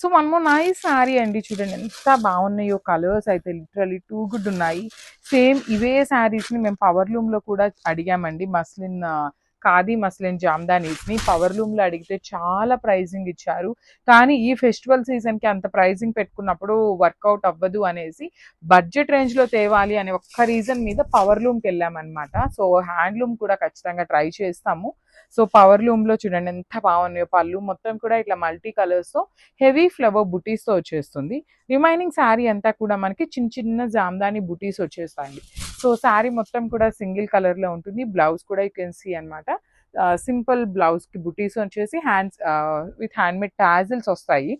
So one more nice sari అండి చూడండి. ఎంత బాగున్నాయో కలర్స్ అయితే లిటరలీ టూ గుడ్ ఉన్నాయి. సేమ్ ఇవే శారీస్ని మేము పవర్ లూమ్లో కూడా అడిగామండి. మస్లిన్ ఖాదీ మస్లిన్ జామ్దానీస్ని పవర్ లూమ్లో అడిగితే చాలా ప్రైజింగ్ ఇచ్చారు. కానీ ఈ ఫెస్టివల్ సీజన్కి అంత ప్రైజింగ్ పెట్టుకున్నప్పుడు వర్కౌట్ అవ్వదు అనేసి బడ్జెట్ రేంజ్లో తేవాలి అనే ఒక్క రీజన్ మీద పవర్ లూమ్కి వెళ్ళామన్నమాట. సో హ్యాండ్లూమ్ కూడా ఖచ్చితంగా ట్రై చేస్తాము. సో పవర్ లూమ్లో చూడండి ఎంత బాగున్నాయో. పళ్ళు మొత్తం కూడా ఇట్లా మల్టీ కలర్స్తో హెవీ ఫ్లవర్ బుటీస్తో వచ్చేస్తుంది. రిమైనింగ్ శారీ అంతా కూడా మనకి చిన్న చిన్న జామ్దాని బుటీస్ వచ్చేస్తాయండి సో శారీ మొత్తం కూడా సింగిల్ కలర్లో ఉంటుంది. బ్లౌజ్ కూడా యూ కెన్ సీ అనమాట సింపుల్ బ్లౌజ్కి బుటీస్ వచ్చేసి hands with hand made tassels వస్తాయి.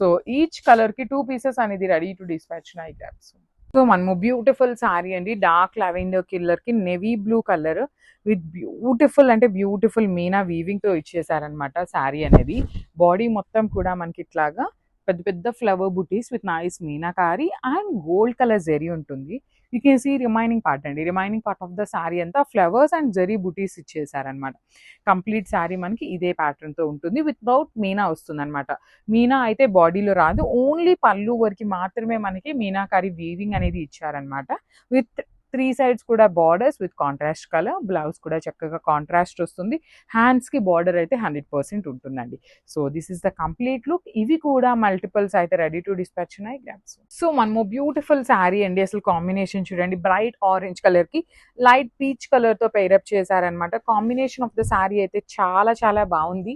సో ఈచ్ కలర్కి టూ పీసెస్ అనేది ready to dispatch items so మనము బ్యూటిఫుల్ శారీ అండి. Dark lavender కిల్లర్కి navy blue colour with beautiful అంటే బ్యూటిఫుల్ మీనా వీవింగ్తో ఇచ్చేసారనమాట శారీ అనేది. బాడీ మొత్తం కూడా మనకి ఇట్లాగా పెద్ద పెద్ద flower buttis with nice meenakari and gold colour zari ఉంటుంది. You can see remaining part అండి. Remaining part of the sari అంతా flowers and zari buttis ఇచ్చేసారనమాట complete sari మనకి ఇదే ప్యాటర్న్తో తో ఉంటుంది. వితౌట్ మీనా వస్తుంది అనమాట మీనా అయితే బాడీలో రాదు. ఓన్లీ పళ్ళు వరకు మాత్రమే మనకి మీనాకారి వీవింగ్ అనేది ఇచ్చారనమాట విత్ త్రీ సైడ్స్ కూడా borders with contrast colour blouse కూడా చక్కగా కాంట్రాస్ట్ వస్తుంది. హ్యాండ్స్కి బార్డర్ అయితే హండ్రెడ్ పర్సెంట్ ఉంటుందండి. So this is the complete look ఇవి కూడా మల్టిపుల్స్ అయితే రెడీ టు డిస్పాచ్ ఉన్నాయి. గ్రామ్స్ సో మనము బ్యూటిఫుల్ శారీ అండి అసలు కాంబినేషన్ చూడండి. బ్రైట్ ఆరెంజ్ కలర్కి లైట్ పీచ్ కలర్తో పేరప్ చేశారనమాట కాంబినేషన్ ఆఫ్ ద శారీ అయితే చాలా చాలా బాగుంది.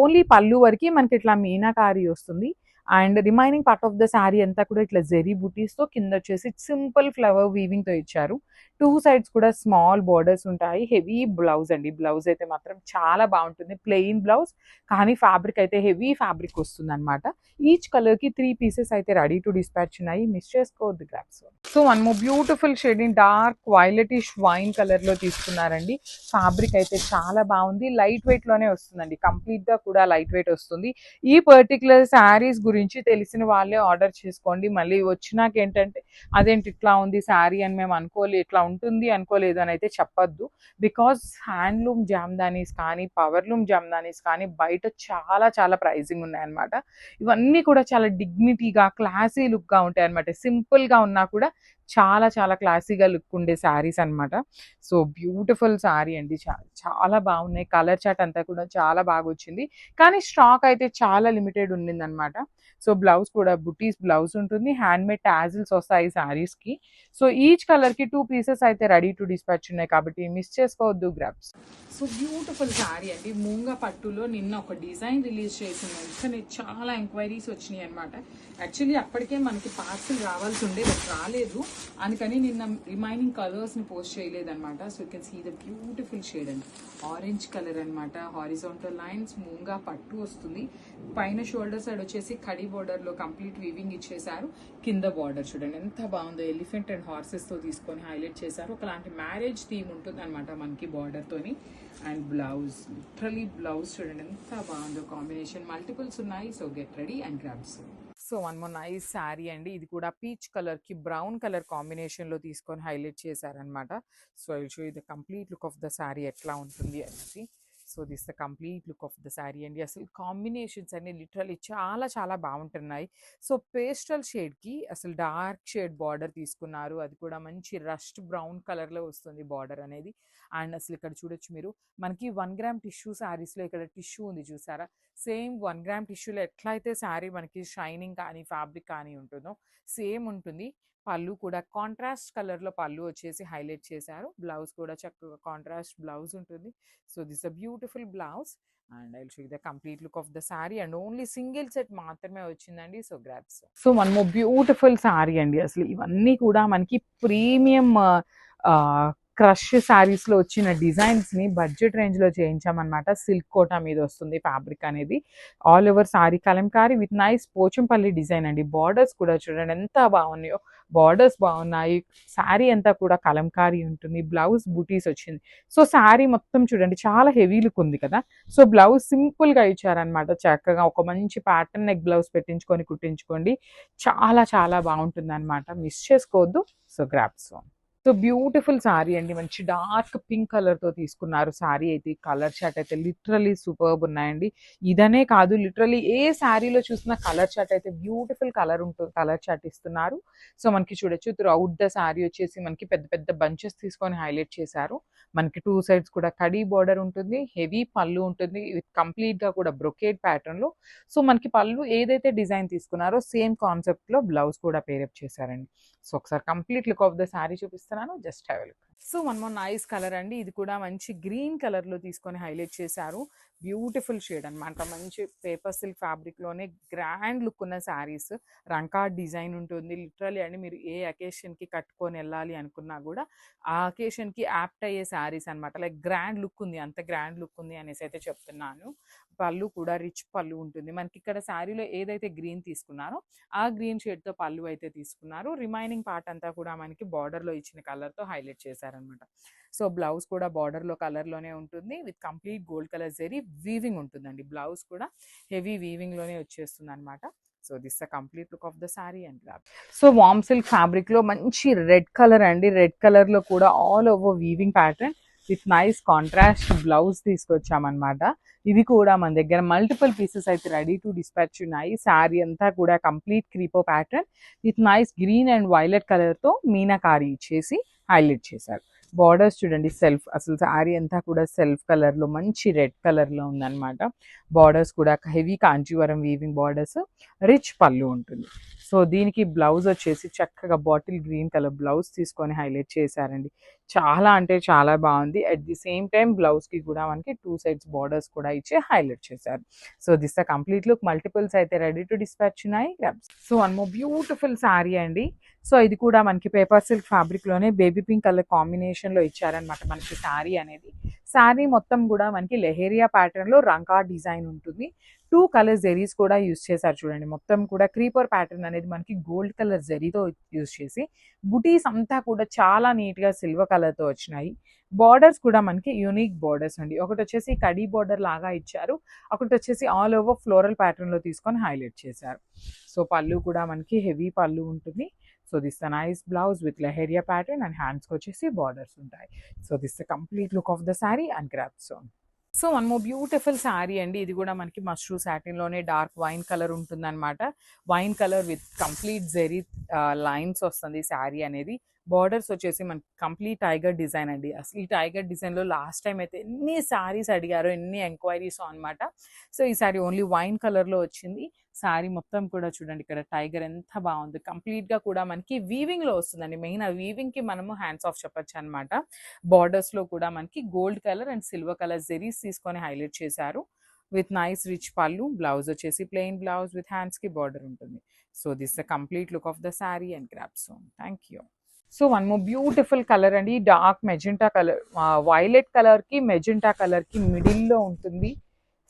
ఓన్లీ పళ్ళు వరకు మనకి ఇట్లా మీనాకారి వస్తుంది. And remaining part of the sari అంతా కూడా ఇట్లా జెరీ బుటీస్తో కింద వచ్చేసి సింపుల్ ఫ్లవర్ వీవింగ్తో ఇచ్చారు. టూ సైడ్స్ కూడా స్మాల్ బార్డర్స్ ఉంటాయి. హెవీ బ్లౌజ్ అండి. బ్లౌజ్ అయితే మాత్రం చాలా బాగుంటుంది. ప్లెయిన్ బ్లౌజ్ కానీ ఫ్యాబ్రిక్ అయితే హెవీ ఫ్యాబ్రిక్ వస్తుంది అనమాట ఈచ్ కలర్కి త్రీ పీసెస్ అయితే రెడీ టు డిస్పాచ్ ఉన్నాయి. మిస్ చేసుకోవద్దు గ్రాప్స్. సో మనము beautiful shading dark violetish wine కలర్లో తీసుకున్నారండి. ఫ్యాబ్రిక్ అయితే చాలా బాగుంది. లైట్ వెయిట్లోనే వస్తుందండి. కంప్లీట్గా కూడా లైట్ వెయిట్ వస్తుంది. ఈ పర్టికులర్ శారీస్ గురించి తెలిసిన వాళ్ళే ఆర్డర్ చేసుకోండి. మళ్ళీ వచ్చినాక ఏంటంటే అదేంటి ఇట్లా ఉంది శారీ అని మేము అనుకోలే ఇట్లా ఉంటుంది అనుకోలేదు అని అయితే చెప్పొద్దు. బికాస్ హ్యాండ్లూమ్ జామ్దానీస్ కానీ పవర్లూమ్ జామ్దానీస్ కానీ బయట చాలా చాలా ప్రైజింగ్ ఉన్నాయన్నమాట. ఇవన్నీ కూడా చాలా డిగ్నిటీగా క్లాసీ లుక్గా ఉంటాయి అనమాట సింపుల్గా ఉన్నా కూడా చాలా చాలా క్లాసీగా లుక్ ఉండే శారీస్ అన్నమాట. సో బ్యూటిఫుల్ శారీ అండి. చా- చాలా బాగున్నాయి. కలర్ చాట్ అంతా కూడా చాలా బాగా వచ్చింది. కానీ స్టాక్ అయితే చాలా లిమిటెడ్ ఉండింది అనమాట సో బ్లౌజ్ కూడా బుటీస్ బ్లౌజ్ ఉంటుంది. హ్యాండ్ మేడ్ టాజిల్స్ వస్తాయి సారీస్కి. సో ఈచ్ కలర్కి టూ పీసెస్ అయితే రెడీ టు డిస్పాచ్ ఉన్నాయి కాబట్టి మిస్ చేసుకోవద్దు గ్రాప్స్ సో బ్యూటిఫుల్ శారీ అండి. మూంగ పట్టులో నిన్న ఒక డిజైన్ రిలీజ్ చేసింది. కానీ చాలా ఎంక్వైరీస్ వచ్చినాయి అనమాట యాక్చువల్లీ అప్పటికే మనకి పార్సల్ రావాల్సి ఉండే బట్ రాలేదు. అందుకని నిన్న రిమైనింగ్ కలర్స్ని post చేయలేదనమాట so you can see the beautiful shade అండి. ఆరెంజ్ కలర్ అనమాట హారిజాంటల్ లైన్స్ మూంగా పట్టు వస్తుంది. పైన షోల్డర్ సైడ్ వచ్చేసి కడి బార్డర్లో కంప్లీట్ వీవింగ్ ఇచ్చేసారు కింద బార్డర్ చూడండి. ఎంత బాగుందో ఎలిఫెంట్ అండ్ హార్సెస్తో తీసుకొని హైలైట్ చేశారు. ఒకలాంటి మ్యారేజ్ థీమ్ ఉంటుంది అనమాట మనకి బార్డర్ తోని. అండ్ బ్లౌజ్ లిటరలీ బ్లౌజ్ చూడండి. ఎంత బాగుందో కాంబినేషన్. మల్టిపుల్స్ ఉన్నాయి. So get ready and grabs so one more nice sari అండి. ఇది కూడా పీచ్ కలర్కి బ్రౌన్ కలర్ కాంబినేషన్లో తీసుకొని హైలైట్ చేశారనమాట సో ఐ షో ఇది complete look of the sari ఎట్లా ఉంటుంది అనేసి. So this the complete look of the sari అండి. అసలు కాంబినేషన్స్ అన్ని లిటరలీ చాలా చాలా బాగుంటున్నాయి. సో పేస్టల్ షేడ్కి అసలు డార్క్ షేడ్ బార్డర్ తీసుకున్నారు. అది కూడా మంచి రస్ట్ బ్రౌన్ కలర్లో వస్తుంది బార్డర్ అనేది. అండ్ అసలు ఇక్కడ చూడొచ్చు మీరు మనకి వన్ గ్రామ్ టిష్యూ శారీస్లో ఇక్కడ టిష్యూ ఉంది చూసారా? సేమ్ వన్ గ్రామ్ టిష్యూలో ఎట్లయితే శారీ మనకి షైనింగ్ కానీ ఫ్యాబ్రిక్ కానీ ఉంటుందో సేమ్ ఉంటుంది. పళ్ళు కూడా కాంట్రాస్ట్ కలర్లో పళ్ళు వచ్చేసి హైలైట్ చేశారు. బ్లౌజ్ కూడా చక్కగా కాంట్రాస్ట్ బ్లౌజ్ ఉంటుంది. So this a beautiful blouse and I show the complete look of the sari and only single set మాత్రమే వచ్చిందండి. సో గ్రాప్స్ సో మనము బ్యూటిఫుల్ సారీ అండి. అసలు ఇవన్నీ కూడా మనకి ప్రీమియం క్రష్ శారీస్లో వచ్చిన డిజైన్స్ని బడ్జెట్ రేంజ్లో చేయించామన్నమాట. సిల్క్ కోటా మీద వస్తుంది ఫ్యాబ్రిక్ అనేది. All over sari kalamkari with nice Pochampalli design అండి. బార్డర్స్ కూడా చూడండి ఎంత బాగున్నాయో. బార్డర్స్ బాగున్నాయి. శారీ అంతా కూడా కలంకారీ ఉంటుంది. బ్లౌజ్ బూటీస్ వచ్చింది. సో శారీ మొత్తం చూడండి చాలా హెవీ లుక్ ఉంది కదా. సో బ్లౌజ్ సింపుల్గా ఇచ్చారనమాట చక్కగా ఒక మంచి ప్యాటర్న్ నెక్ బ్లౌజ్ పెట్టించుకొని కుట్టించుకోండి. చాలా చాలా బాగుంటుంది అనమాట మిస్ చేసుకోవద్దు so grabs so beautiful sari అండి. మంచి డార్క్ పింక్ కలర్తో తీసుకున్నారు సారీ అయితే. కలర్ చాట్ అయితే లిటరలీ సూపర్బ్ ఉన్నాయండి. ఇదనే కాదు లిటరలీ ఏ శారీలో చూసిన కలర్ చాట్ అయితే బ్యూటిఫుల్ కలర్ ఉంటుంది కలర్ చాట్ ఇస్తున్నారు. సో మనకి చూడొచ్చు త్రూఅవుట్ ద శారీ వచ్చేసి మనకి పెద్ద పెద్ద బంచెస్ తీసుకొని హైలైట్ చేశారు. మనకి టూ సైడ్స్ కూడా కడీ బార్డర్ ఉంటుంది హెవీ పళ్ళు ఉంటుంది విత్ కంప్లీట్గా కూడా బ్రొకేడ్ ప్యాటర్న్లో సో మనకి పళ్ళు ఏదైతే డిజైన్ తీసుకున్నారో సేమ్ కాన్సెప్ట్లో బ్లౌజ్ కూడా పేరప్ చేశారండి. సో ఒకసారి complete look of the sari చూపిస్తున్నాను just have look so one more nice colour అండి. ఇది కూడా మంచి గ్రీన్ కలర్లో తీసుకొని హైలైట్ చేశారు. బ్యూటిఫుల్ షేడ్ అన్నమాట. మంచి పేపర్ సిల్క్ ఫ్యాబ్రిక్లోనే గ్రాండ్ లుక్ ఉన్న శారీస్. రంకా డిజైన్ ఉంటుంది. లిటరలీ అండి మీరు ఏ అకేషన్కి కట్టుకొని వెళ్ళాలి అనుకున్నా కూడా ఆ అకేషన్కి యాప్ట్ అయ్యే శారీస్ అన్నమాట. లైక్ గ్రాండ్ లుక్ ఉంది. అంత గ్రాండ్ లుక్ ఉంది అనేసి అయితే చెప్తున్నాను. పళ్ళు కూడా రిచ్ పళ్ళు ఉంటుంది. మనకి ఇక్కడ శారీలో ఏదైతే గ్రీన్ తీసుకున్నారో ఆ గ్రీన్ షేడ్తో పళ్ళు అయితే తీసుకున్నారు. రిమైనింగ్ పార్ట్ అంతా కూడా మనకి బార్డర్లో ఇచ్చిన కలర్తో హైలైట్ చేశారనమాట. సో బ్లౌజ్ కూడా బార్డర్లో కలర్లోనే ఉంటుంది. With complete gold colour zari weaving ఉంటుందండి. బ్లౌజ్ కూడా హెవీ వీవింగ్లోనే వచ్చేస్తుంది అనమాట so this a complete look of the sari and so warm silk ఫ్యాబ్రిక్లో మంచి రెడ్ కలర్ అండి. రెడ్ కలర్లో కూడా all over weaving pattern with nice contrast blouse తీసుకొచ్చామన్నమాట ఇది కూడా మన దగ్గర మల్టిపుల్ పీసెస్ అయితే రెడీ టు డిస్పాచ్ ఉన్నాయి. శారీ అంతా కూడా complete క్రీపో pattern with nice green and violet కలర్తో ఇచ్చేసి హైలైట్ చేశారు. బార్డర్స్ చూడండి సెల్ఫ్ అసలు శారీ అంతా కూడా సెల్ఫ్ కలర్లో మంచి రెడ్ కలర్లో ఉందన్నమాట. బార్డర్స్ కూడా heavy Kanchivaram weaving borders rich పళ్ళు ఉంటుంది. సో దీనికి బ్లౌజ్ వచ్చేసి చక్కగా బాటిల్ గ్రీన్ కలర్ బ్లౌజ్ తీసుకొని హైలైట్ చేశారండి. చాలా అంటే చాలా బాగుంది. అట్ ది సేమ్ టైం బ్లౌజ్కి కూడా మనకి టూ సైడ్స్ బార్డర్స్ కూడా ఇచ్చి హైలైట్ చేశారు. So this the complete look multiples అయితే రెడీ టు డిస్పాచ్ ఉన్నాయి. So one more beautiful sari అండి. సో ఇది కూడా మనకి పేపర్ సిల్క్ ఫ్యాబ్రిక్లోనే బేబీ పింక్ కలర్ కాంబినేషన్లో ఇచ్చారనమాట మనకి శారీ అనేది. శారీ మొత్తం కూడా మనకి లెహేరియా ప్యాటర్న్లో రంకా డిజైన్ ఉంటుంది. టూ కలర్ జెరీస్ కూడా యూస్ చేశారు చూడండి. మొత్తం కూడా క్రీపర్ ప్యాటర్న్ అనేది మనకి గోల్డ్ కలర్ జెరీతో యూస్ చేసి బుటీస్ అంతా కూడా చాలా నీట్గా సిల్వర్ కలర్తో వచ్చినాయి. బార్డర్స్ కూడా మనకి యూనిక్ బార్డర్స్ అండి. ఒకటి వచ్చేసి కడీ బార్డర్ లాగా ఇచ్చారు. ఒకటి వచ్చేసి ఆల్ ఓవర్ ఫ్లోరల్ ప్యాటర్న్లో తీసుకొని హైలైట్ చేశారు. సో పళ్ళు కూడా మనకి హెవీ పళ్ళు ఉంటుంది. So this the nice blouse with leheriya pattern and హ్యాండ్స్కి వచ్చేసి బార్డర్స్ ఉంటాయి. So this the complete look of the sari and grab soon. So one more beautiful sari అండి. ఇది కూడా మనకి మష్రూ సాటిన్లోనే డార్క్ వైన్ కలర్ ఉంటుందన్నమాట. Wine colour with complete zari lines వస్తుంది శారీ అనేది. బార్డర్స్ వచ్చేసి మనకి కంప్లీట్ టైగర్ డిజైన్ అండి. అసలు ఈ టైగర్ డిజైన్లో లాస్ట్ టైం అయితే ఎన్ని శారీస్ అడిగారో ఎన్ని ఎంక్వైరీస్ అనమాట సో ఈ శారీ ఓన్లీ వైన్ కలర్లో వచ్చింది. శారీ మొత్తం కూడా చూడండి ఇక్కడ టైగర్ ఎంత బాగుంది. కంప్లీట్గా కూడా మనకి వీవింగ్లో వస్తుందండి. మెయిన్ ఆ వీవింగ్కి మనము హ్యాండ్స్ ఆఫ్ చెప్పొచ్చు అనమాట బార్డర్స్లో కూడా మనకి gold colour and silver colour zaris తీసుకొని హైలైట్ చేశారు. విత్ నైస్ రిచ్ పళ్ళు బ్లౌజ్ వచ్చేసి ప్లెయిన్ బ్లౌజ్ విత్ హ్యాండ్స్కి బార్డర్ ఉంటుంది. So this the complete look of the sari and grab soon. Thank you. So one more beautiful colour అండి. Dark magenta colour violet కలర్కి magenta కలర్కి మిడిల్లో ఉంటుంది.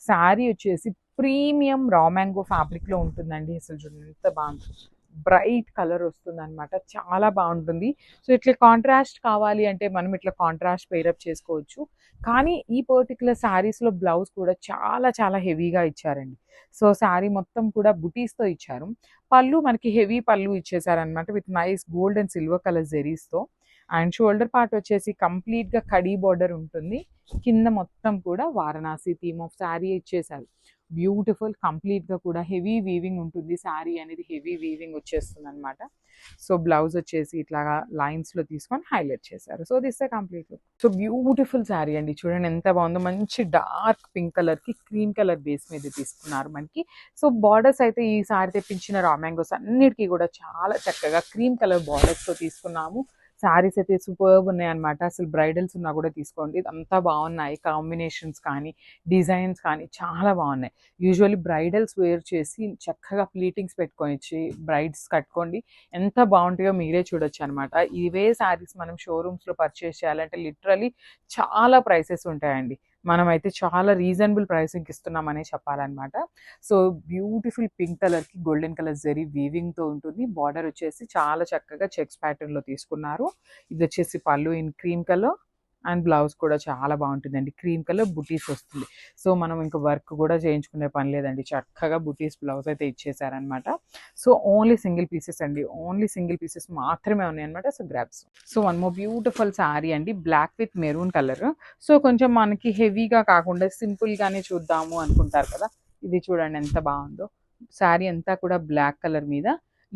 శారీ వచ్చేసి ప్రీమియం రా మ్యాంగో ఫ్యాబ్రిక్లో ఉంటుందండి అసలు చూడండి ఎంత బాగుంటుంది బ్రైట్ కలర్ వస్తుంది అనమాట చాలా బాగుంటుంది. సో ఇట్లా కాంట్రాస్ట్ కావాలి అంటే మనం ఇట్లా కాంట్రాస్ట్ పేరప్ చేసుకోవచ్చు. కానీ ఈ పర్టికులర్ శారీస్లో బ్లౌజ్ కూడా చాలా చాలా హెవీగా ఇచ్చారండి. సో శారీ మొత్తం కూడా బుటీస్తో ఇచ్చారు. పళ్ళు మనకి హెవీ పళ్ళు ఇచ్చేసారనమాట with nice gold and silver colour జెరీస్తో and shoulder part వచ్చేసి కంప్లీట్గా కడీ బార్డర్ ఉంటుంది. కింద మొత్తం కూడా వారణాసి థీమ్ ఆఫ్ శారీ ఇచ్చేసారు. బ్యూటిఫుల్ కంప్లీట్గా కూడా హెవీ వీవింగ్ ఉంటుంది. శారీ అనేది హెవీ వీవింగ్ వచ్చేస్తుంది అనమాట సో బ్లౌజ్ వచ్చేసి ఇట్లాగా లైన్స్లో తీసుకొని హైలైట్ చేశారు. So this complete look. So beautiful sari అండి. చూడండి ఎంత బాగుందో. మంచి డార్క్ పింక్ కలర్కి క్రీమ్ కలర్ బేస్ మీద తీసుకున్నారు మనకి. సో బార్డర్స్ అయితే ఈ సారీ తెప్పించిన రా మ్యాంగోస్ అన్నిటికీ కూడా చాలా చక్కగా క్రీమ్ కలర్ బార్డర్స్తో తీసుకున్నాము. శారీస్ అయితే సూపర్బ్ ఉన్నాయన్నమాట. అసలు బ్రైడల్స్ ఉన్నా కూడా తీసుకోండి. అంతా బాగున్నాయి. కాంబినేషన్స్ కానీ డిజైన్స్ కానీ చాలా బాగున్నాయి. యూజువల్లీ బ్రైడల్స్ వేర్ చేసి చక్కగా ప్లీటింగ్స్ పెట్టుకొని ఇచ్చి బ్రైడ్స్ కట్టుకోండి. ఎంత బాగుంటాయో మీరే చూడొచ్చు అనమాట ఇవే శారీస్ మనం షోరూమ్స్లో పర్చేస్ చేయాలంటే లిటరలీ చాలా ప్రైసెస్ ఉంటాయండి. మనమైతే చాలా రీజనబుల్ ప్రైసింగ్ ఇస్తున్నామనే చెప్పాలన్నమాట. సో బ్యూటిఫుల్ పింక్ కలర్కి గోల్డెన్ కలర్ జరీ వీవింగ్తో ఉంటుంది. బార్డర్ వచ్చేసి చాలా చక్కగా చెక్స్ ప్యాటర్న్లో తీసుకున్నారు. ఇది వచ్చేసి పళ్ళు in cream colour. And blouse కూడా చాలా బాగుంటుందండి. క్రీమ్ కలర్ బుటీస్ వస్తుంది. సో మనం ఇంకా వర్క్ కూడా చేయించుకునే పని లేదండి. చక్కగా బుటీస్ బ్లౌజ్ అయితే ఇచ్చేసారనమాట సో ఓన్లీ సింగిల్ పీసెస్ అండి. ఓన్లీ సింగిల్ పీసెస్ మాత్రమే ఉన్నాయి అనమాట so grabs so one more beautiful sari అండి. Black with maroon colour. So కొంచెం మనకి హెవీగా కాకుండా సింపుల్గానే చూద్దాము అనుకుంటారు కదా. ఇది చూడండి ఎంత బాగుందో. శారీ అంతా కూడా బ్లాక్ కలర్ మీద.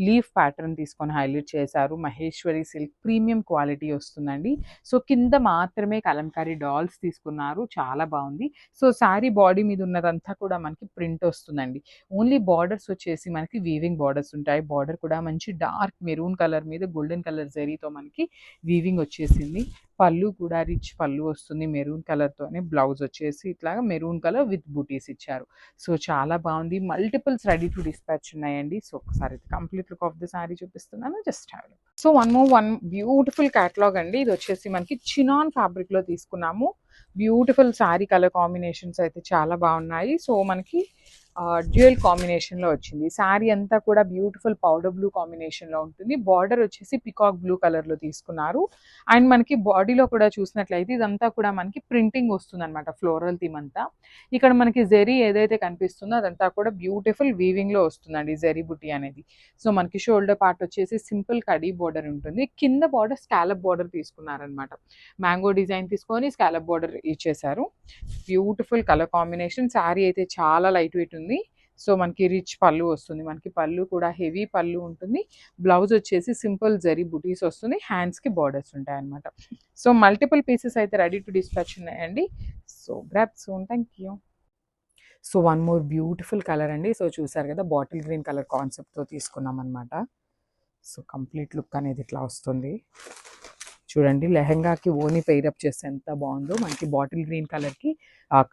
లీఫ్ ప్యాటర్న్ తీసుకొని హైలైట్ చేశారు. మహేశ్వరి సిల్క్ ప్రీమియం క్వాలిటీ వస్తుందండి. సో కింద మాత్రమే కలంకారీ డాల్స్ తీసుకున్నారు. చాలా బాగుంది. సో శారీ బాడీ మీద ఉన్నదంతా కూడా మనకి ప్రింట్ వస్తుందండి. ఓన్లీ బార్డర్స్ వచ్చేసి మనకి వీవింగ్ బార్డర్స్ ఉంటాయి. బార్డర్ కూడా మంచి డార్క్ మెరూన్ కలర్ మీద గోల్డెన్ కలర్ జరీతో మనకి వీవింగ్ వచ్చేసింది. పళ్ళు కూడా రిచ్ పళ్ళు వస్తుంది మెరూన్ కలర్తోనే బ్లౌజ్ వచ్చేసి ఇట్లాగా మెరూన్ కలర్ విత్ బూటీస్ ఇచ్చారు. సో చాలా బాగుంది. మల్టిపుల్స్ రెడీ టు డిస్పాచ్ ఉన్నాయండి. సో ఒకసారి complete look of the sari చూపిస్తున్నాను. Just have so one more one beautiful catalogue అండి. ఇది వచ్చేసి మనకి చినాన్ ఫ్యాబ్రిక్లో తీసుకున్నాము. బ్యూటిఫుల్ శారీ కలర్ కాంబినేషన్స్ అయితే చాలా బాగున్నాయి. సో మనకి డ్యూయల్ కాంబినేషన్లో వచ్చింది. శారీ అంతా కూడా బ్యూటిఫుల్ పౌడర్ బ్లూ కాంబినేషన్లో ఉంటుంది. బార్డర్ వచ్చేసి పికాక్ బ్లూ కలర్లో తీసుకున్నారు. అండ్ మనకి బాడీలో కూడా చూసినట్లయితే ఇదంతా కూడా మనకి ప్రింటింగ్ వస్తుంది అనమాట ఫ్లోరల్ థీమ్ అంతా. ఇక్కడ మనకి జెరీ ఏదైతే కనిపిస్తుందో అదంతా కూడా బ్యూటిఫుల్ వీవింగ్లో వస్తుందండి జెరీ బుట్టి అనేది. సో మనకి షోల్డర్ పార్ట్ వచ్చేసి సింపుల్ కడీ బార్డర్ ఉంటుంది. కింద బార్డర్ స్కాలప్ బార్డర్ తీసుకున్నారనమాట మ్యాంగో డిజైన్ తీసుకొని స్కాలప్ బార్డర్ ఇచ్చేసారు బ్యూటిఫుల్ కలర్ కాంబినేషన్. శారీ అయితే చాలా లైట్ వెయిట్ ఉంది. సో మనకి రిచ్ పళ్ళు వస్తుంది. మనకి పళ్ళు కూడా హెవీ పళ్ళు ఉంటుంది. బ్లౌజ్ వచ్చేసి సింపుల్ జరీ బుటీస్ వస్తుంది. హ్యాండ్స్కి బార్డర్స్ ఉంటాయి అనమాట సో మల్టిపుల్ పీసెస్ అయితే రెడీ టు డిస్పాచ్ ఉన్నాయండి. So grab soon. Thank you. So one more beautiful colour అండి. సో చూసారు కదా బాటిల్ గ్రీన్ కలర్ కాన్సెప్ట్తో తీసుకున్నాం అనమాట సో కంప్లీట్ లుక్ అనేది ఇట్లా వస్తుంది. చూడండి లెహంగాకి ఓని పెయిరప్ చేస్తే ఎంత బాగుందో. మనకి బాటిల్ గ్రీన్ కలర్కి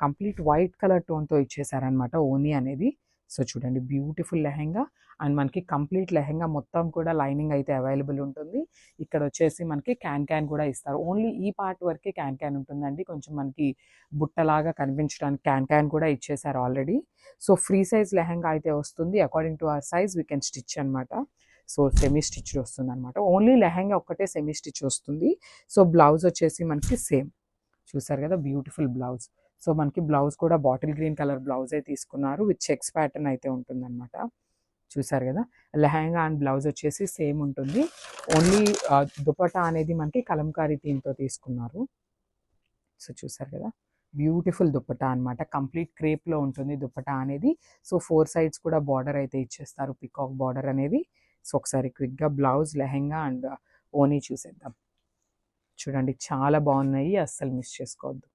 కంప్లీట్ వైట్ కలర్ టోన్తో ఇచ్చేసారనమాట ఓని అనేది. సో చూడండి బ్యూటిఫుల్ లెహంగా. అండ్ మనకి కంప్లీట్ లెహంగా మొత్తం కూడా లైనింగ్ అయితే అవైలబుల్ ఉంటుంది. ఇక్కడ వచ్చేసి మనకి క్యాన్ క్యాన్ కూడా ఇస్తారు. ఓన్లీ ఈ పార్ట్ వరకే క్యాన్ క్యాన్ ఉంటుందండి. కొంచెం మనకి బుట్టలాగా కనిపించడానికి క్యాన్ క్యాన్ కూడా ఇచ్చేసారు already so free size lehenga అయితే వస్తుంది. According to our size we can stitch అనమాట సో సెమీ స్టిచ్ వస్తుంది అనమాట ఓన్లీ లెహంగా ఒక్కటే సెమీ స్టిచ్ వస్తుంది. సో బ్లౌజ్ వచ్చేసి మనకి సేమ్ చూసారు కదా? బ్యూటిఫుల్ బ్లౌజ్ సో మనకి బ్లౌజ్ కూడా బాటిల్ గ్రీన్ కలర్ బ్లౌజే తీసుకున్నారు. విత్ చెక్స్ ప్యాటర్న్ అయితే ఉంటుందన్నమాట. చూసారు కదా? లెహంగా అండ్ బ్లౌజ్ వచ్చేసి సేమ్ ఉంటుంది. ఓన్లీ దుపటా అనేది మనకి కలంకారీ థీమ్తో తీసుకున్నారు. సో చూసారు కదా? బ్యూటిఫుల్ దుప్పటా అనమాట కంప్లీట్ క్రేప్లో ఉంటుంది దుప్పటా అనేది. సో ఫోర్ సైడ్స్ కూడా బార్డర్ అయితే ఇచ్చేస్తారు. పికాక్ బార్డర్ అనేది. సో ఒకసారి క్విక్గా బ్లౌజ్ లెహంగా అండ్ ఓనీ చూసేద్దాం. చూడండి చాలా బాగున్నాయి. అస్సలు మిస్ చేసుకోవద్దు.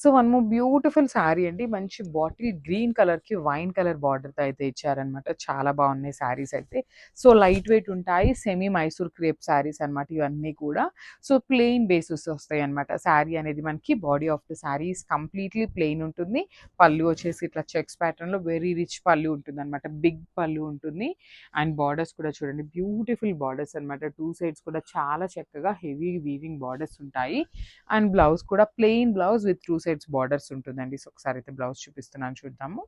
సో మనము బ్యూటిఫుల్ శారీ అండి. మంచి బాటిల్ గ్రీన్ కలర్కి వైన్ కలర్ బార్డర్తో అయితే ఇచ్చారనమాట చాలా బాగున్నాయి శారీస్ అయితే. సో లైట్ వెయిట్ ఉంటాయి. సెమీ మైసూర్ క్రేప్ శారీస్ అనమాట ఇవన్నీ కూడా. సో ప్లెయిన్ బేసిస్ వస్తాయి అనమాట శారీ అనేది మనకి body of the saris completely plain ఉంటుంది. పళ్ళు వచ్చేసి ఇట్లా చెక్స్ ప్యాటర్న్లో వెరీ రిచ్ పళ్ళు ఉంటుంది అనమాట బిగ్ పళ్ళు ఉంటుంది. అండ్ బార్డర్స్ కూడా చూడండి. బ్యూటిఫుల్ బార్డర్స్ అనమాట టూ సైడ్స్ కూడా చాలా చక్కగా హెవీ వీవింగ్ బార్డర్స్ ఉంటాయి. అండ్ బ్లౌజ్ కూడా plain blouse with two sides borders ఉంటుందండి. సో ఒకసారి అయితే బ్లౌజ్ చూపిస్తున్నాను చూద్దాము.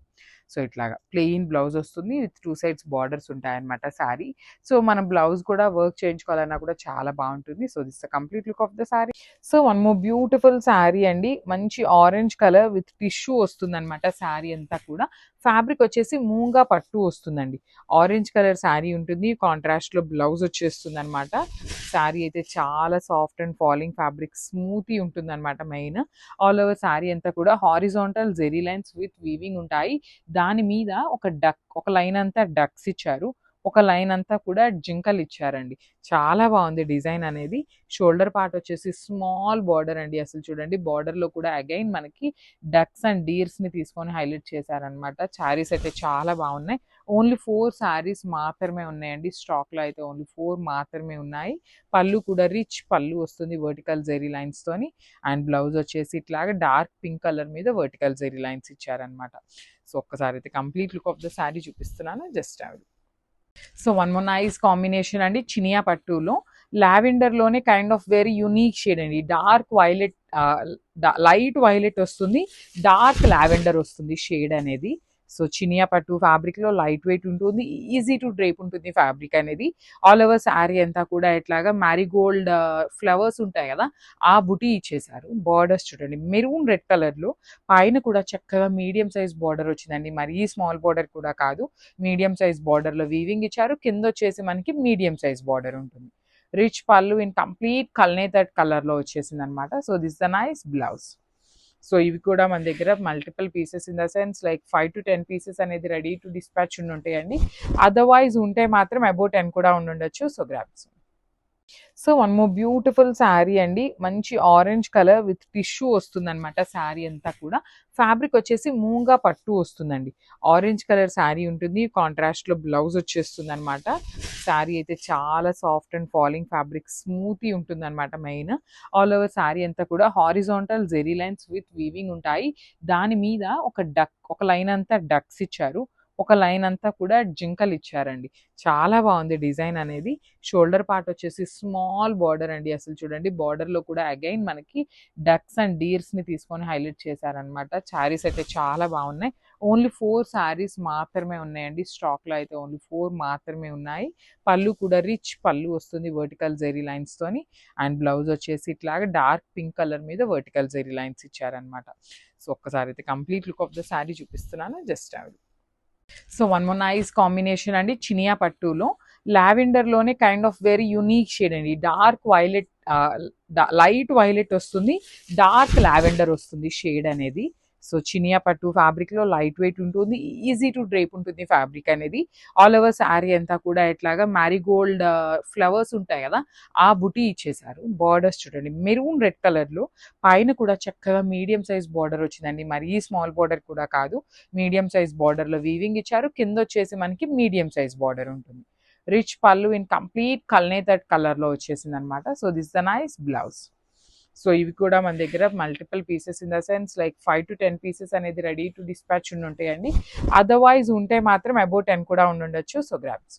సో ఇట్లాగా ప్లెయిన్ బ్లౌజ్ వస్తుంది. త్రూ టూ సైడ్స్ బార్డర్స్ ఉంటాయన్నమాట శారీ. సో మనం బ్లౌజ్ కూడా వర్క్ చేయించుకోవాలన్నా కూడా చాలా బాగుంటుంది. So this the complete look of the sari. So one more beautiful sari అండి. మంచి ఆరెంజ్ కలర్ విత్ టిష్యూ వస్తుంది అనమాట శారీ అంతా కూడా. ఫ్యాబ్రిక్ వచ్చేసి మూంగా పట్టు వస్తుందండి. ఆరెంజ్ కలర్ శారీ ఉంటుంది. కాంట్రాస్ట్లో బ్లౌజ్ వచ్చేస్తుంది అనమాట శారీ అయితే చాలా soft and falling fabric smoothie ఉంటుంది అనమాట మెయిన్. ఆల్ ఓవర్ శారీ అంతా కూడా horizontal zari lines with weaving ఉంటాయి. దాని మీద ఒక డక్ ఒక లైన్ అంతా డక్స్ ఇచ్చారు. ఒక లైన్ అంతా కూడా జింకలు ఇచ్చారండి. చాలా బాగుంది డిజైన్ అనేది. షోల్డర్ పార్ట్ వచ్చేసి స్మాల్ బార్డర్ అండి అసలు చూడండి. బార్డర్లో కూడా అగైన్ మనకి డక్స్ అండ్ డీర్స్ని తీసుకొని హైలైట్ చేశారనమాట శారీస్ అయితే చాలా బాగున్నాయి. ఓన్లీ ఫోర్ శారీస్ మాత్రమే ఉన్నాయండి. స్టాక్లో అయితే ఓన్లీ ఫోర్ మాత్రమే ఉన్నాయి. పళ్ళు కూడా రిచ్ పళ్ళు వస్తుంది వర్టికల్ జెరీ లైన్స్ తోని. అండ్ బ్లౌజ్ వచ్చేసి ఇట్లాగా డార్క్ పింక్ కలర్ మీద వర్టికల్ జెరీ లైన్స్ ఇచ్చారనమాట సో ఒక్కసారి అయితే complete look of the sari చూపిస్తున్నాను. జస్ట్ అవి so one more nice combination అండి చినియా పట్టులో. లావెండర్లోనే kind of very unique shade అండి. డార్క్ వైలెట్ లైట్ వైలెట్ వస్తుంది డార్క్ లావెండర్ వస్తుంది షేడ్ అనేది. సో చినియా పట్టు ఫ్యాబ్రిక్లో లైట్ వెయిట్ ఉంటుంది ఈజీ టు డ్రేప్ ఉంటుంది ఫ్యాబ్రిక్ అనేది. ఆల్ ఓవర్ శారీ అంతా కూడా ఎట్లాగా మ్యారీగోల్డ్ ఫ్లవర్స్ ఉంటాయి కదా ఆ బుటీ ఇచ్చేసారు బార్డర్స్ చూడండి మెరూన్ రెడ్ కలర్లో పైన కూడా చక్కగా మీడియం సైజ్ బార్డర్ వచ్చిందండి. మరీ స్మాల్ బార్డర్ కూడా కాదు మీడియం సైజ్ బార్డర్లో వీవింగ్ ఇచ్చారు. కింద వచ్చేసి మనకి మీడియం సైజ్ బార్డర్ ఉంటుంది. రిచ్ పళ్ళు ఇన్ కంప్లీట్ కల్నేతట్ కలర్లో వచ్చేసింది అనమాట so this the nice blouse so ఇవి కూడా మన దగ్గర multiple pieces in the sense like five to ten pieces అనేది రెడీ టు డిస్పాచ్ ఉండి ఉంటాయండి. అదర్వైజ్ ఉంటే మాత్రం అబౌట్ టెన్ కూడా ఉండుండొచ్చు so grabs so one more beautiful sari అండి. మంచి ఆరెంజ్ కలర్ విత్ టిష్యూ వస్తుంది అనమాట శారీ అంతా కూడా. ఫ్యాబ్రిక్ వచ్చేసి మూంగా పట్టు వస్తుందండి. ఆరెంజ్ కలర్ శారీ ఉంటుంది. కాంట్రాస్ట్లో బ్లౌజ్ వచ్చేస్తుంది అనమాట శారీ అయితే చాలా soft and falling fabric smoothie ఉంటుంది అనమాట మెయిన్. ఆల్ ఓవర్ శారీ అంతా కూడా horizontal zari lines with weaving ఉంటాయి. దాని మీద ఒక డక్ ఒక లైన్ అంతా డక్స్ ఇచ్చారు. ఒక లైన్ అంతా కూడా జింకలు ఇచ్చారండి. చాలా బాగుంది డిజైన్ అనేది. షోల్డర్ పార్ట్ వచ్చేసి స్మాల్ బార్డర్ అండి అసలు చూడండి. బార్డర్లో లో కూడా అగైన్ మనకి డక్స్ అండ్ డీర్స్ని తీసుకొని హైలైట్ చేశారనమాట శారీస్ అయితే చాలా బాగున్నాయి. ఓన్లీ ఫోర్ శారీస్ మాత్రమే ఉన్నాయండి. స్టాక్లో అయితే ఓన్లీ ఫోర్ మాత్రమే ఉన్నాయి. పళ్ళు కూడా రిచ్ పళ్ళు వస్తుంది వర్టికల్ జెరీ లైన్స్ తోని. అండ్ బ్లౌజ్ వచ్చేసి ఇట్లాగా డార్క్ పింక్ కలర్ మీద వర్టికల్ జెరీ లైన్స్ ఇచ్చారనమాట సో ఒక్కసారి అయితే complete look of the sari చూపిస్తున్నాను. జస్ట్ అవి so one more nice combination అండి చినియా పట్టులో. లావెండర్లోనే kind of very unique shade అండి. డార్క్ వైలెట్ లైట్ వైలెట్ వస్తుంది డార్క్ లావెండర్ వస్తుంది షేడ్ అనేది. సో చినియా పట్టు ఫ్యాబ్రిక్లో లైట్ వెయిట్ ఉంటుంది ఈజీ టు డ్రేప్ ఉంటుంది ఫ్యాబ్రిక్ అనేది. ఆల్ ఓవర్ శారీ అంతా కూడా ఎట్లాగా మ్యారీగోల్డ్ ఫ్లవర్స్ ఉంటాయి కదా ఆ బుటీ ఇచ్చేసారు బార్డర్స్ చూడండి మెరూన్ రెడ్ కలర్లో పైన కూడా చక్కగా మీడియం సైజ్ బార్డర్ వచ్చిందండి. మరీ స్మాల్ బార్డర్ కూడా కాదు మీడియం సైజ్ బార్డర్లో వీవింగ్ ఇచ్చారు. కింద వచ్చేసి మనకి మీడియం సైజ్ బార్డర్ ఉంటుంది. రిచ్ పళ్ళు ఇన్ కంప్లీట్ కల్నేతట్ కలర్లో వచ్చేసింది అనమాట so this the nice blouse so ఇవి కూడా మన దగ్గర multiple pieces in the sense like five to ten pieces అనేది రెడీ టు డిస్పాచ్ ఉండి ఉంటాయండి. అదర్వైజ్ ఉంటే మాత్రం అబౌట్ టెన్ కూడా ఉండుండొచ్చు సో గ్రాప్స్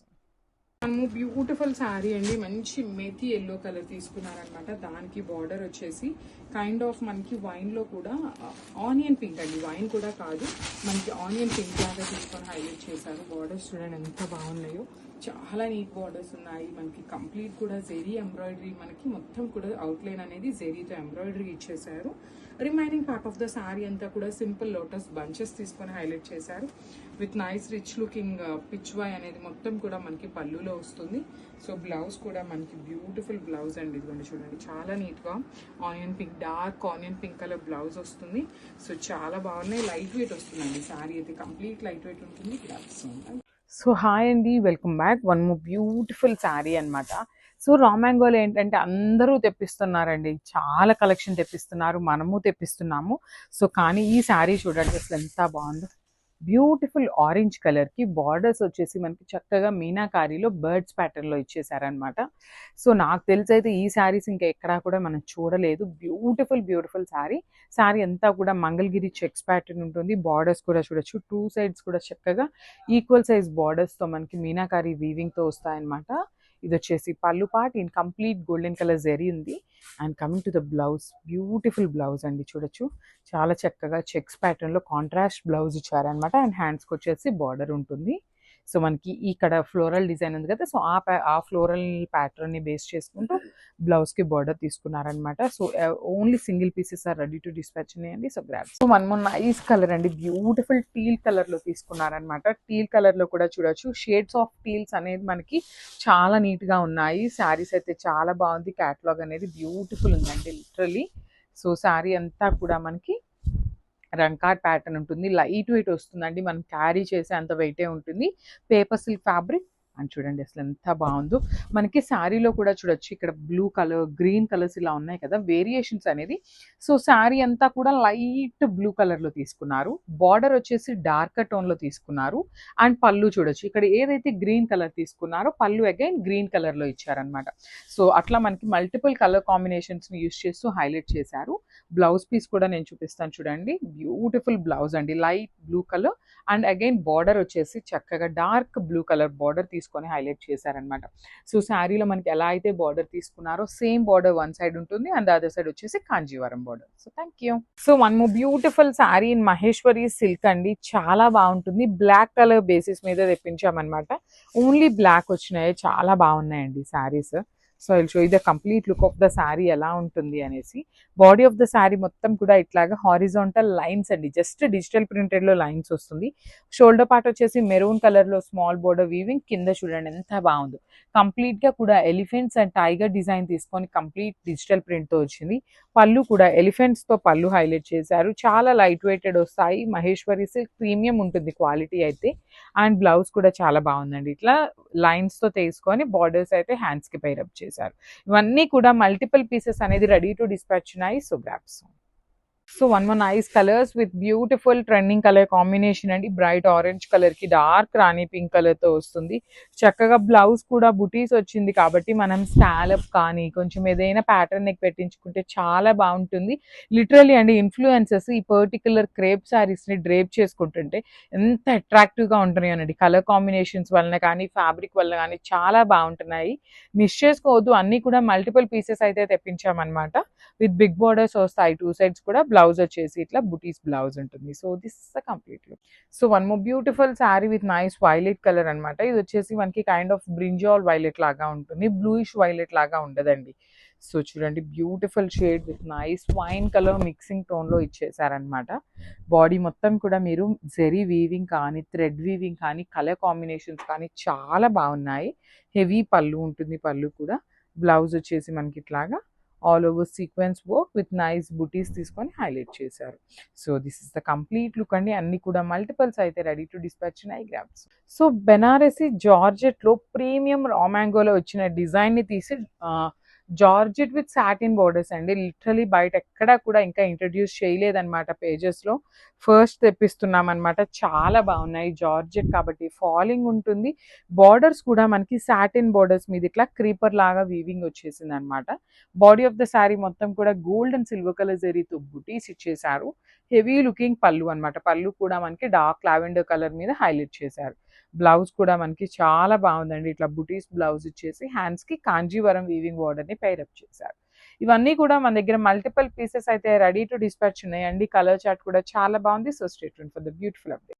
మనము బ్యూటిఫుల్ శారీ అండి. మంచి మెతి ఎల్లో కలర్ తీసుకున్నారనమాట. దానికి బార్డర్ వచ్చేసి కైండ్ ఆఫ్ మనకి వైన్లో కూడా uh, ఆనియన్ పింక్ అండి. వైన్ కూడా కాదు మనకి ఆనియన్ పింక్ లాగా తీసుకొని హైలైట్ చేశారు. బార్డర్స్ చూడండి ఎంత బాగున్నాయో. చాలా నీట్ బార్డర్స్ ఉన్నాయి. మనకి కంప్లీట్ కూడా జెరీ ఎంబ్రాయిడరీ మనకి మొత్తం కూడా అవుట్లైన్ అనేది జెరీతో ఎంబ్రాయిడరీ ఇచ్చేసారు remaining part of the sari అంతా కూడా సింపుల్ లోటస్ బంచెస్ తీసుకొని హైలైట్ చేశారు. With nice rich looking Pichwai అనేది మొత్తం కూడా మనకి పళ్ళులో వస్తుంది. సో బ్లౌజ్ కూడా మనకి బ్యూటిఫుల్ బ్లౌజ్ అండి. ఇదిగోండి చూడండి. చాలా నీట్గా onion pink dark onion pink colour blouse వస్తుంది. సో చాలా బాగున్నాయి. లైట్ వెయిట్ వస్తుందండి. శారీ అయితే కంప్లీట్ లైట్ వెయిట్ ఉంటుంది బ్లౌజ్ సో హాయ్ అండి welcome back. One more beautiful sari అన్నమాట. సో రా ఏంటంటే అందరూ తెప్పిస్తున్నారండి. చాలా కలెక్షన్ తెప్పిస్తున్నారు మనము తెప్పిస్తున్నాము. సో కానీ ఈ శారీ చూడండి అసలు ఎంత బాగుందో. బ్యూటిఫుల్ ఆరెంజ్ కలర్కి బార్డర్స్ వచ్చేసి మనకి చక్కగా మీనాకారీలో బర్డ్స్ ప్యాటర్న్లో ఇచ్చేసారనమాట సో నాకు తెలిసి అయితే ఈ శారీస్ ఇంకా ఎక్కడా కూడా మనం చూడలేదు. Beautiful beautiful sari. శారీ అంతా కూడా మంగళగిరి చెక్స్ ప్యాటర్న్ ఉంటుంది. బార్డర్స్ కూడా చూడొచ్చు. టూ సైడ్స్ కూడా చక్కగా ఈక్వల్ సైజ్ బార్డర్స్తో మనకి మీనాకారి వీవింగ్తో వస్తాయన్నమాట. ఇది వచ్చేసి పళ్ళు part in complete golden colour zari ఉంది. And coming to the blouse beautiful blouse అండి చూడొచ్చు. చాలా చక్కగా చెక్స్ ప్యాటర్న్లో కాంట్రాస్ట్ బ్లౌజ్ ఇచ్చారనమాట అండ్ హ్యాండ్స్కి వచ్చేసి బార్డర్ ఉంటుంది. సో మనకి ఇక్కడ ఫ్లోరల్ డిజైన్ ఉంది కదా సో ఆ ఆ ఫ్లోరల్ ప్యాటర్న్ని బేస్ చేసుకుంటూ బ్లౌజ్కి border తీసుకున్నారనమాట so only single pieces are ready to dispatch ఉన్నాయండి. So grab so one nice colour అండి బ్యూటిఫుల్ టీల్ కలర్లో తీసుకున్నారనమాట టీల్ కలర్లో కూడా చూడొచ్చు. షేడ్స్ ఆఫ్ టీల్స్ అనేది మనకి చాలా నీట్గా ఉన్నాయి. శారీస్ అయితే చాలా బాగుంది. క్యాటలాగ్ అనేది బ్యూటిఫుల్ ఉందండి లిటరలీ సో శారీ అంతా కూడా మనకి రంకాట్ ప్యాటర్న్ ఉంటుంది. లైట్ వెయిట్ వస్తుందండి. మనం క్యారీ చేసే అంత వెయిటే ఉంటుంది. పేపర్ సిల్క్ ఫ్యాబ్రిక్ అని చూడండి అసలు ఎంత బాగుందో. మనకి శారీలో కూడా చూడొచ్చు ఇక్కడ బ్లూ కలర్ గ్రీన్ కలర్స్ ఇలా ఉన్నాయి కదా వేరియేషన్స్ అనేది. సో శారీ అంతా కూడా లైట్ బ్లూ కలర్లో తీసుకున్నారు. బార్డర్ వచ్చేసి డార్క్ టోన్లో తీసుకున్నారు. అండ్ పళ్ళు చూడొచ్చు ఇక్కడ ఏదైతే గ్రీన్ కలర్ తీసుకున్నారో పళ్ళు అగైన్ గ్రీన్ కలర్లో ఇచ్చారనమాట సో అట్లా మనకి మల్టిపుల్ కలర్ కాంబినేషన్స్ని యూస్ చేస్తూ హైలైట్ చేశారు. బ్లౌజ్ పీస్ కూడా నేను చూపిస్తాను చూడండి. బ్యూటిఫుల్ బ్లౌజ్ అండి light blue colour. And again border వచ్చేసి చక్కగా డార్క్ బ్లూ కలర్ బార్డర్ తీసుకు తీసుకొని హైలైట్ చేశారనమాట సో శారీలో మనకి ఎలా అయితే బార్డర్ తీసుకున్నారో సేమ్ బార్డర్ వన్ సైడ్ ఉంటుంది అండ్ అదర్ సైడ్ వచ్చేసి Kanjeevaram border so thank you so one more beautiful sari in Maheshwari silk అండి. చాలా బాగుంటుంది. బ్లాక్ కలర్ బేసిస్ మీద తెప్పించామన్నమాట. ఓన్లీ బ్లాక్ వచ్చినాయి. చాలా బాగున్నాయండి saris so I show the complete look of the sari ఎలా ఉంటుంది అనేసి. బాడీ ఆఫ్ ద శారీ మొత్తం కూడా ఇట్లాగా హారిజాంటల్ లైన్స్ అండి. జస్ట్ డిజిటల్ ప్రింటెడ్లో లైన్స్ వస్తుంది. షోల్డర్ పార్ట్ వచ్చేసి మెరూన్ కలర్లో స్మాల్ బోర్డర్ వీవింగ్ కింద చూడండి ఎంత బాగుందో. కంప్లీట్గా కూడా ఎలిఫెంట్స్ అండ్ టైగర్ డిజైన్ తీసుకొని కంప్లీట్ డిజిటల్ ప్రింట్తో వచ్చింది. పళ్ళు కూడా ఎలిఫెంట్స్తో పళ్ళు హైలైట్ చేశారు. చాలా లైట్ వెయిటెడ్ వస్తాయి. మహేశ్వరి సిల్క్ ప్రీమియం ఉంటుంది క్వాలిటీ అయితే. అండ్ బ్లౌజ్ కూడా చాలా బాగుందండి. ఇట్లా లైన్స్తో తీసుకొని బార్డర్స్ అయితే హ్యాండ్స్కి పైరప్ చేశారు. ఇవన్నీ కూడా మల్టిపుల్ పీసెస్ అనేది రెడీ టు డిస్పాచ్ ఉన్నాయి. So grabs so one one ice colours with beautiful trending colour combination అండి. బ్రైట్ ఆరెంజ్ కలర్కి డార్క్ రాణి పింక్ కలర్తో వస్తుంది. చక్కగా బ్లౌజ్ కూడా బుటీస్ వచ్చింది కాబట్టి మనం స్టాలప్ కానీ కొంచెం ఏదైనా ప్యాటర్న్ నెక్ పెట్టించుకుంటే చాలా బాగుంటుంది. లిటరలీ అండి ఇన్ఫ్లుయెన్సెస్ ఈ పర్టికులర్ క్రేప్ శారీస్ని డ్రేప్ చేసుకుంటుంటే ఎంత అట్రాక్టివ్గా ఉంటున్నాయి అనండి. కలర్ కాంబినేషన్స్ వలన కానీ ఫ్యాబ్రిక్ వల్ల కానీ చాలా బాగుంటున్నాయి. మిస్ చేసుకోవద్దు అన్ని కూడా మల్టిపుల్ పీసెస్ అయితే తెప్పించామన్నమాట. విత్ బిగ్ బార్డర్స్ వస్తాయి. టూ సైడ్స్ కూడా బ్లౌజ్ వచ్చేసి ఇట్లా బుటీస్ బ్లౌజ్ ఉంటుంది. So this is complete look. So one more beautiful sari with nice violet colour అనమాట ఇది వచ్చేసి మనకి కైండ్ ఆఫ్ బ్రింజాల్ వైలెట్ లాగా ఉంటుంది. బ్లూయిష్ వైలెట్ లాగా ఉండదండి. సో చూడండి beautiful shade with nice wine colour mixing టోన్లో ఇచ్చేసారనమాట బాడీ మొత్తం కూడా మీరు జెరీ వీవింగ్ కానీ థ్రెడ్ వీవింగ్ కానీ కలర్ కాంబినేషన్స్ కానీ చాలా బాగున్నాయి. హెవీ పళ్ళు ఉంటుంది. పళ్ళు కూడా. బ్లౌజ్ వచ్చేసి మనకి ఇట్లాగా all over sequence work with nice butis తీసుకొని హైలైట్ చేశారు. So this is the complete look అండి. అన్ని కూడా మల్టిపల్స్ అయితే రెడీ టు డిస్పాచ్ ఉన్నాయి గ్రామ్స్ సో బెనారసి జార్జెట్లో ప్రీమియం రామాంగోలో వచ్చిన డిజైన్ని తీసి జార్జెట్ విత్ సాటిన్ బోర్డర్స్ అండి. లిటరలీ బయట ఎక్కడా కూడా ఇంకా ఇంట్రడ్యూస్ చేయలేదన్నమాట పేజెస్లో. ఫస్ట్ తెప్పిస్తున్నాం అనమాట చాలా బాగున్నాయి జార్జెట్ కాబట్టి ఫాలింగ్ ఉంటుంది. బార్డర్స్ కూడా మనకి సాటిన్ బోర్డర్స్ మీద ఇట్లా క్రీపర్ లాగా వీవింగ్ వచ్చేసింది అనమాట బాడీ ఆఫ్ ద శారీ మొత్తం కూడా గోల్డ్ అండ్ సిల్వర్ కలర్ జరీతో బుటీస్ ఇచ్చేసారు హెవీ లుకింగ్ పళ్ళు అన్నమాట. పళ్ళు కూడా మనకి డార్క్ లావెండర్ కలర్ మీద హైలైట్ చేశారు. బ్లౌజ్ కూడా మనకి చాలా బాగుందండి. ఇట్లా బుటీస్ బ్లౌజ్ ఇచ్చేసి హ్యాండ్స్కి కాంజీవరం వీవింగ్ బోర్డర్ని పైరప్ చేశారు. ఇవన్నీ కూడా మన దగ్గర మల్టిపుల్ పీసెస్ అయితే రెడీ టు డిస్పాచ్ ఉన్నాయండి. కలర్ చార్ట్ కూడా చాలా బాగుంది. So state for the beautiful update